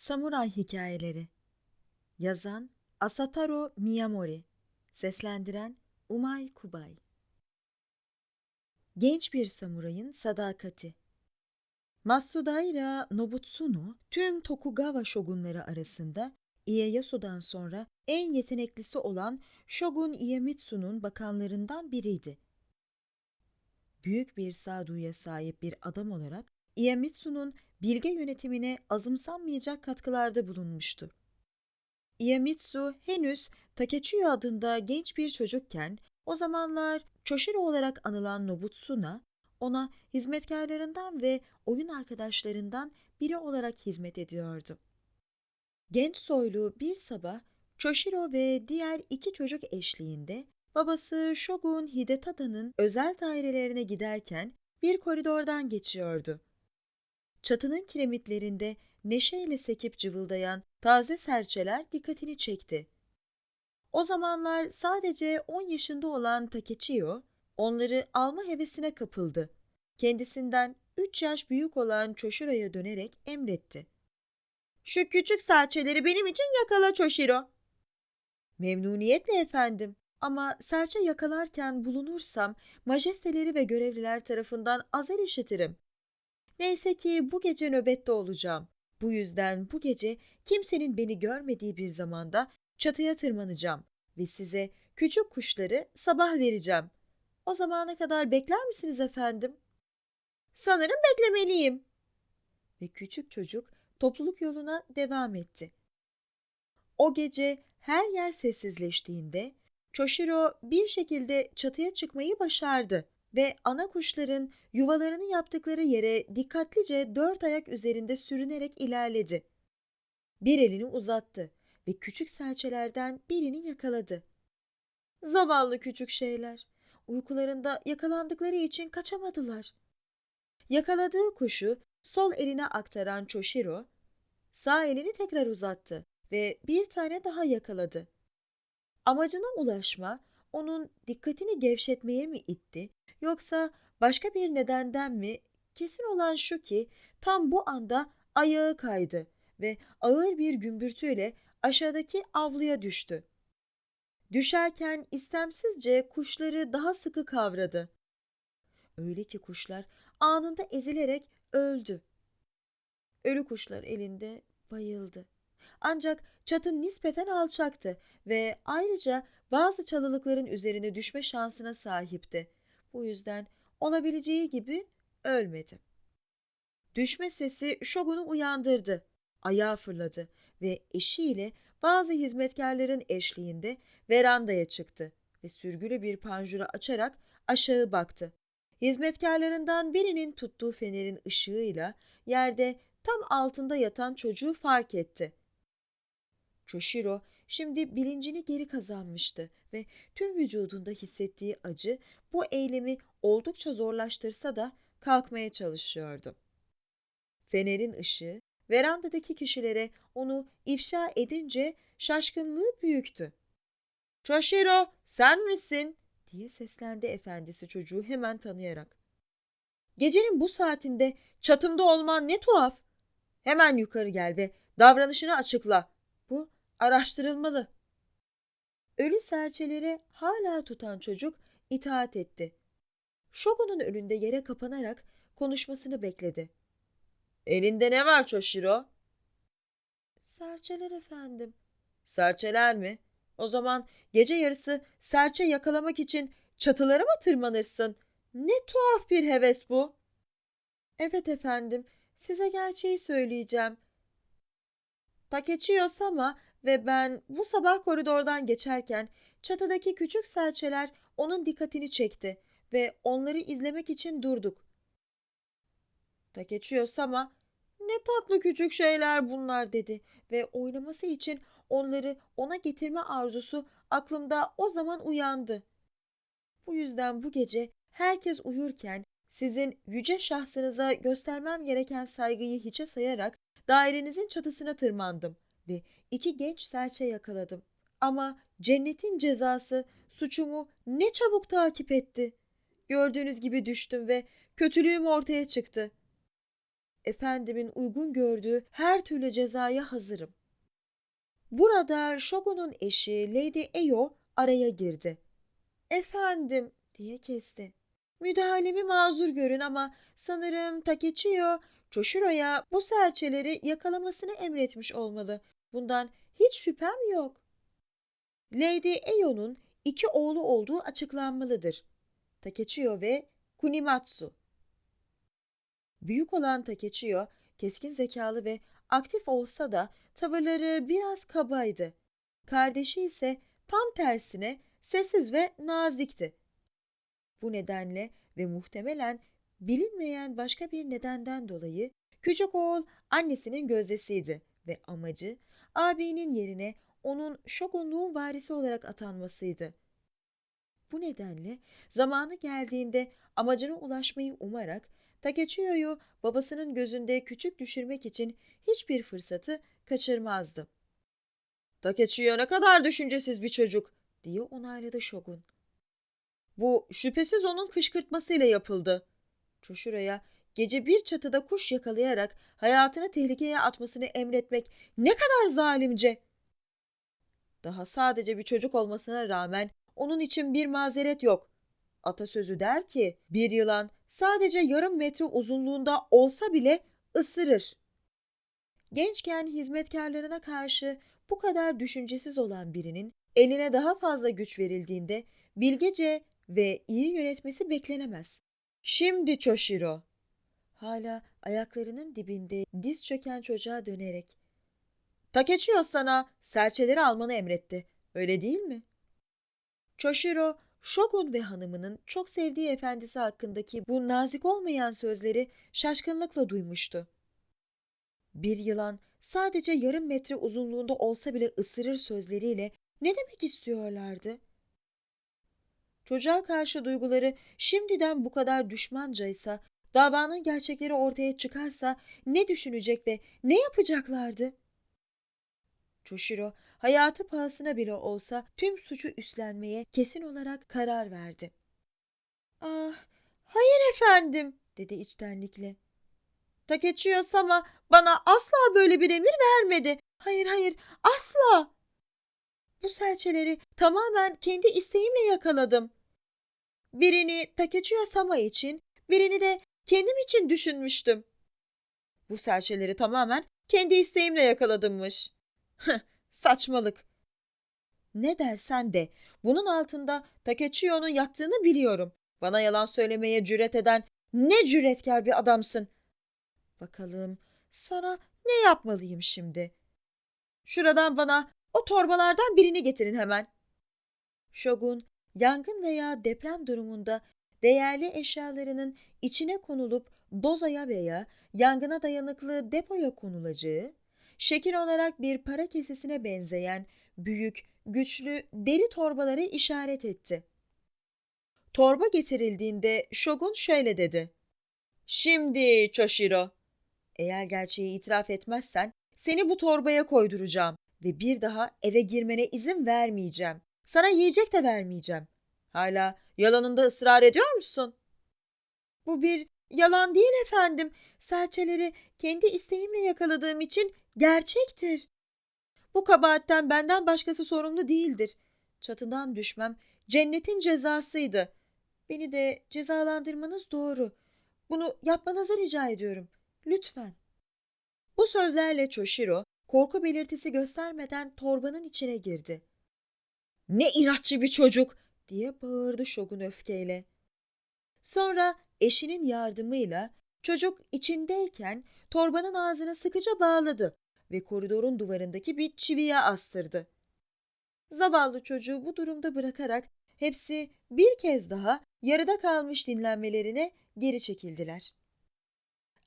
Samuray Hikayeleri Yazan Asataro Miyamori Seslendiren Umay Kubay Genç bir samurayın sadakati Matsudaira Nobutsuno tüm Tokugawa şogunları arasında Ieyasu'dan sonra en yeteneklisi olan Shogun Iemitsu'nun bakanlarından biriydi. Büyük bir sağduyuya sahip bir adam olarak Iemitsu'nun bilge yönetimine azımsanmayacak katkılarda bulunmuştu. Iemitsu henüz Takechiyo adında genç bir çocukken o zamanlar Choshiro olarak anılan Nobutsuna ona hizmetkarlarından ve oyun arkadaşlarından biri olarak hizmet ediyordu. Genç soylu bir sabah Choshiro ve diğer iki çocuk eşliğinde babası Shogun Hidetada'nın özel dairelerine giderken bir koridordan geçiyordu. Çatının kiremitlerinde neşeyle sekip cıvıldayan taze serçeler dikkatini çekti. O zamanlar sadece 10 yaşında olan Takechiyo, onları alma hevesine kapıldı. Kendisinden 3 yaş büyük olan Choshiro'ya dönerek emretti. Şu küçük serçeleri benim için yakala Choshiro. Memnuniyetle efendim. Ama serçe yakalarken bulunursam majesteleri ve görevliler tarafından azar işitirim. Neyse ki bu gece nöbette olacağım. Bu yüzden bu gece kimsenin beni görmediği bir zamanda çatıya tırmanacağım ve size küçük kuşları sabah vereceğim. O zamana kadar bekler misiniz efendim? Sanırım beklemeliyim. Ve küçük çocuk topluluk yoluna devam etti. O gece her yer sessizleştiğinde Choshiro bir şekilde çatıya çıkmayı başardı ve ana kuşların yuvalarını yaptıkları yere dikkatlice dört ayak üzerinde sürünerek ilerledi. Bir elini uzattı ve küçük serçelerden birini yakaladı. Zavallı küçük şeyler, uykularında yakalandıkları için kaçamadılar. Yakaladığı kuşu sol eline aktaran Choshiro, sağ elini tekrar uzattı ve bir tane daha yakaladı. Amacına ulaşma onun dikkatini gevşetmeye mi itti yoksa başka bir nedenden mi? Kesin olan şu ki tam bu anda ayağı kaydı ve ağır bir gümbürtüyle aşağıdaki avluya düştü. Düşerken istemsizce kuşları daha sıkı kavradı. Öyle ki kuşlar anında ezilerek öldü. Ölü kuşlar elinde bayıldı. Ancak çatı nispeten alçaktı ve ayrıca bazı çalılıkların üzerine düşme şansına sahipti. Bu yüzden olabileceği gibi ölmedi. Düşme sesi Shogun'u uyandırdı. Ayağa fırladı ve eşiyle bazı hizmetkarların eşliğinde verandaya çıktı ve sürgülü bir panjura açarak aşağı baktı. Hizmetkarlarından birinin tuttuğu fenerin ışığıyla yerde tam altında yatan çocuğu fark etti. Choshiro şimdi bilincini geri kazanmıştı ve tüm vücudunda hissettiği acı bu eylemi oldukça zorlaştırsa da kalkmaya çalışıyordu. Fenerin ışığı verandadaki kişilere onu ifşa edince şaşkınlığı büyüktü. Choshiro sen misin? diye seslendi efendisi çocuğu hemen tanıyarak. Gecenin bu saatinde çatımda olman ne tuhaf. Hemen yukarı gel ve davranışını açıkla. Araştırılmalı. Ölü serçeleri hala tutan çocuk itaat etti. Shogun'un önünde yere kapanarak konuşmasını bekledi. Elinde ne var Çoşiro? Serçeler efendim. Serçeler mi? O zaman gece yarısı serçe yakalamak için çatılara mı tırmanırsın? Ne tuhaf bir heves bu. Evet efendim, size gerçeği söyleyeceğim. Takechiyo Sama ve ben bu sabah koridordan geçerken çatıdaki küçük serçeler onun dikkatini çekti ve onları izlemek için durduk. Takechiyo Sama ne tatlı küçük şeyler bunlar dedi ve oynaması için onları ona getirme arzusu aklımda o zaman uyandı. Bu yüzden bu gece herkes uyurken sizin yüce şahsınıza göstermem gereken saygıyı hiçe sayarak dairenizin çatısına tırmandım ve iki genç serçe yakaladım. Ama cennetin cezası suçumu ne çabuk takip etti. Gördüğünüz gibi düştüm ve kötülüğüm ortaya çıktı. efendimin uygun gördüğü her türlü cezaya hazırım. Burada Shogun'un eşi Lady Eyo araya girdi. Efendim diye kesti. Müdahalemi mazur görün ama sanırım Takechiyo Choshiro'ya bu serçeleri yakalamasını emretmiş olmalı. Bundan hiç şüphem yok. Lady Eyo'nun iki oğlu olduğu açıklanmalıdır. Takechiyo ve Kunimatsu. Büyük olan Takechiyo, keskin zekalı ve aktif olsa da tavırları biraz kabaydı. Kardeşi ise tam tersine sessiz ve nazikti. Bu nedenle ve muhtemelen bilinmeyen başka bir nedenden dolayı küçük oğul annesinin gözdesiydi ve amacı abinin yerine onun şogunluğun varisi olarak atanmasıydı. Bu nedenle zamanı geldiğinde amacına ulaşmayı umarak Takechiyo'yu babasının gözünde küçük düşürmek için hiçbir fırsatı kaçırmazdı. Takechiyo ne kadar düşüncesiz bir çocuk diye onayladı Shogun. Bu şüphesiz onun kışkırtmasıyla yapıldı. Çoşura'ya gece bir çatıda kuş yakalayarak hayatını tehlikeye atmasını emretmek ne kadar zalimce. Daha sadece bir çocuk olmasına rağmen onun için bir mazeret yok. Atasözü der ki bir yılan sadece yarım metre uzunluğunda olsa bile ısırır. Gençken hizmetkarlarına karşı bu kadar düşüncesiz olan birinin eline daha fazla güç verildiğinde bilgece ve iyi yönetmesi beklenemez. Şimdi Çoşiro. Hala ayaklarının dibinde diz çöken çocuğa dönerek. Takechiyo sana serçeleri almanı emretti. Öyle değil mi? Çoşiro, Shogun ve hanımının çok sevdiği efendisi hakkındaki bu nazik olmayan sözleri şaşkınlıkla duymuştu. Bir yılan sadece yarım metre uzunluğunda olsa bile ısırır sözleriyle ne demek istiyorlardı? Çocuğa karşı duyguları şimdiden bu kadar düşmancaysa, davanın gerçekleri ortaya çıkarsa ne düşünecek ve ne yapacaklardı? Çoşiro hayatı pahasına bile olsa tüm suçu üstlenmeye kesin olarak karar verdi. Ah, hayır efendim, dedi içtenlikle. Takechiyo Sama bana asla böyle bir emir vermedi. Hayır hayır, asla. Bu serçeleri tamamen kendi isteğimle yakaladım. Birini Takechiyo Sama için, birini de kendim için düşünmüştüm. Bu serçeleri tamamen kendi isteğimle yakaladımmış. Saçmalık. Ne dersen de bunun altında Takechiyo'nun yattığını biliyorum. Bana yalan söylemeye cüret eden ne cüretkar bir adamsın. Bakalım sana ne yapmalıyım şimdi? Şuradan bana o torbalardan birini getirin hemen. Shogun yangın veya deprem durumunda değerli eşyalarının içine konulup dozaya veya yangına dayanıklı depoya konulacağı, şekil olarak bir para kesesine benzeyen büyük, güçlü deri torbaları işaret etti. Torba getirildiğinde Shogun şöyle dedi. Şimdi Çoşiro, eğer gerçeği itiraf etmezsen seni bu torbaya koyduracağım ve bir daha eve girmene izin vermeyeceğim. Sana yiyecek de vermeyeceğim. Hala yalanında ısrar ediyor musun? Bu bir yalan değil efendim. Serçeleri kendi isteğimle yakaladığım için gerçektir. Bu kabahatten benden başkası sorumlu değildir. Çatıdan düşmem cennetin cezasıydı. Beni de cezalandırmanız doğru. Bunu yapmanızı rica ediyorum. Lütfen. Bu sözlerle Çoşiro korku belirtisi göstermeden torbanın içine girdi. Ne inatçı bir çocuk diye bağırdı Shogun öfkeyle. Sonra eşinin yardımıyla çocuk içindeyken torbanın ağzını sıkıca bağladı ve koridorun duvarındaki bir çiviye astırdı. Zavallı çocuğu bu durumda bırakarak hepsi bir kez daha yarıda kalmış dinlenmelerine geri çekildiler.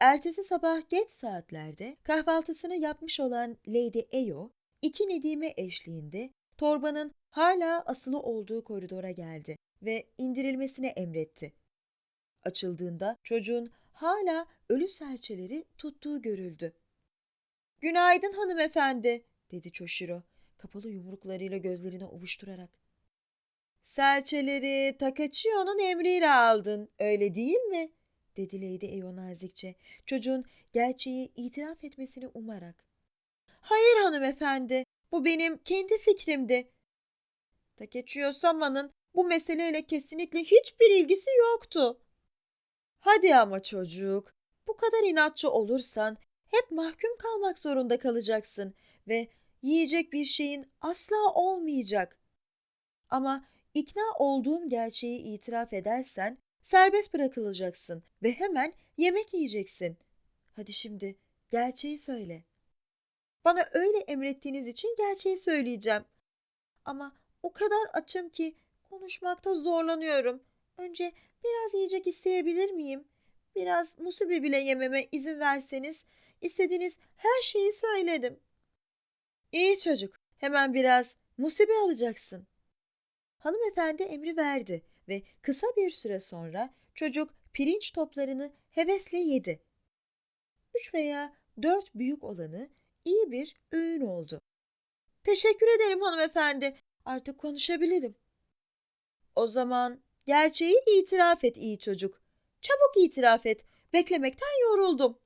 Ertesi sabah geç saatlerde kahvaltısını yapmış olan Lady Eyo, iki Nedime eşliğinde torbanın hala asılı olduğu koridora geldi ve indirilmesini emretti. Açıldığında çocuğun hala ölü serçeleri tuttuğu görüldü. Günaydın hanımefendi, dedi Çoşiro, kapalı yumruklarıyla gözlerini ovuşturarak. Serçeleri Takachiyo'nun emriyle aldın, öyle değil mi? dedi Lady Eyo nazikçe, çocuğun gerçeği itiraf etmesini umarak. Hayır hanımefendi, bu benim kendi fikrimdi. Takechiyo Sama'nın bu meseleyle kesinlikle hiçbir ilgisi yoktu. Hadi ama çocuk, bu kadar inatçı olursan hep mahkum kalmak zorunda kalacaksın ve yiyecek bir şeyin asla olmayacak. Ama ikna olduğum gerçeği itiraf edersen serbest bırakılacaksın ve hemen yemek yiyeceksin. Hadi şimdi gerçeği söyle. Bana öyle emrettiğiniz için gerçeği söyleyeceğim. Ama o kadar açım ki konuşmakta zorlanıyorum. Önce biraz yiyecek isteyebilir miyim? Biraz musubi bile yememe izin verseniz istediğiniz her şeyi söylerim. İyi çocuk, hemen biraz musubi alacaksın. Hanımefendi emri verdi ve kısa bir süre sonra çocuk pirinç toplarını hevesle yedi. Üç veya dört büyük olanı iyi bir öğün oldu. Teşekkür ederim hanımefendi. Artık konuşabilirim. O zaman gerçeği itiraf et iyi çocuk. Çabuk itiraf et. Beklemekten yoruldum.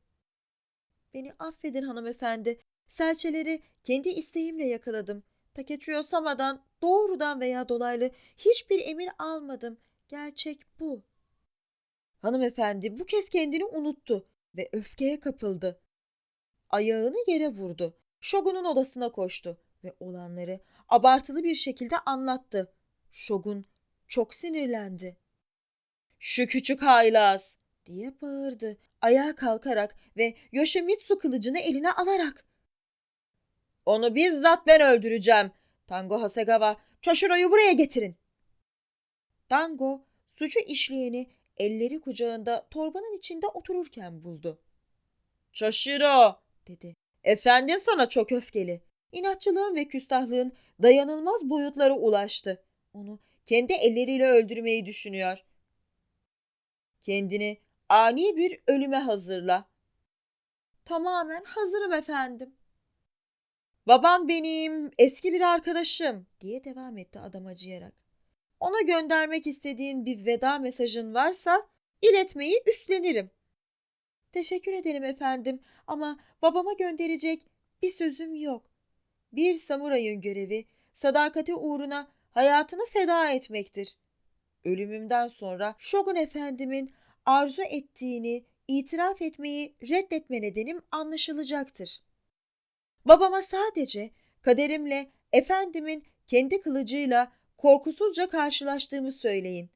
Beni affedin hanımefendi. Serçeleri kendi isteğimle yakaladım. Takechiyo Sama'dan doğrudan veya dolaylı hiçbir emir almadım. Gerçek bu. Hanımefendi bu kez kendini unuttu ve öfkeye kapıldı. Ayağını yere vurdu. Shogun'un odasına koştu ve olanları abartılı bir şekilde anlattı. Shogun çok sinirlendi. Şu küçük haylaz diye bağırdı. Ayağa kalkarak ve Yoshimitsu kılıcını eline alarak. Onu bizzat ben öldüreceğim. Tango Hasegawa, Choshiro'yu buraya getirin. Dango, suçu işleyeni elleri kucağında torbanın içinde otururken buldu. Çoshiro, dedi. Efendin sana çok öfkeli. İnatçılığın ve küstahlığın dayanılmaz boyutlara ulaştı. Onu kendi elleriyle öldürmeyi düşünüyor. Kendini ani bir ölüme hazırla. Tamamen hazırım efendim. Baban benim eski bir arkadaşım diye devam etti adam acıyarak. Ona göndermek istediğin bir veda mesajın varsa iletmeyi üstlenirim. Teşekkür ederim efendim ama babama gönderecek bir sözüm yok. Bir samurayın görevi sadakati uğruna hayatını feda etmektir. Ölümümden sonra Shogun efendimin arzu ettiğini itiraf etmeyi reddetme nedenim anlaşılacaktır. Babama sadece kaderimle efendimin kendi kılıcıyla korkusuzca karşılaştığımı söyleyin.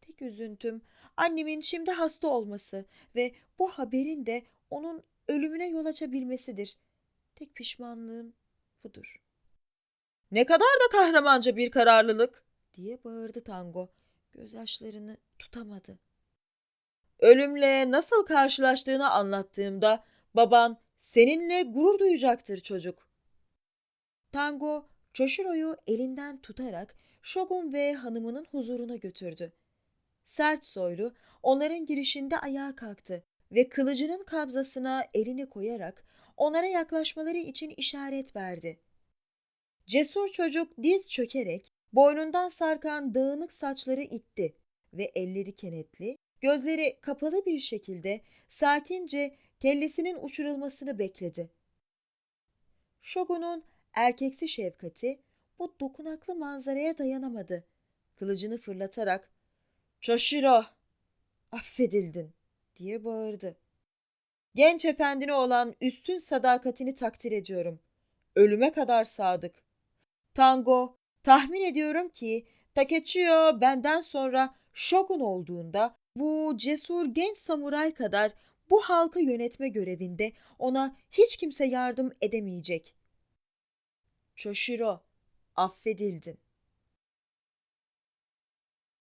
Tek üzüntüm annemin şimdi hasta olması ve bu haberin de onun ölümüne yol açabilmesidir. Tek pişmanlığım budur. Ne kadar da kahramanca bir kararlılık diye bağırdı Tango. Gözyaşlarını tutamadı. Ölümle nasıl karşılaştığını anlattığımda baban seninle gurur duyacaktır çocuk. Tango, Choshiro'yu elinden tutarak Shogun ve hanımının huzuruna götürdü. Sert soylu onların girişinde ayağa kalktı ve kılıcının kabzasına elini koyarak onlara yaklaşmaları için işaret verdi. Cesur çocuk diz çökerek boynundan sarkan dağınık saçları itti ve elleri kenetli, gözleri kapalı bir şekilde sakince kellesinin uçurulmasını bekledi. Shogun'un erkeksi şefkati bu dokunaklı manzaraya dayanamadı. Kılıcını fırlatarak ''Çoshiro, affedildin.'' Diye bağırdı. Genç efendine olan üstün sadakatini takdir ediyorum. Ölüme kadar sadık. Tango, tahmin ediyorum ki Takechiyo benden sonra Shogun olduğunda bu cesur genç samuray kadar bu halkı yönetme görevinde ona hiç kimse yardım edemeyecek. Çoshiro, affedildin.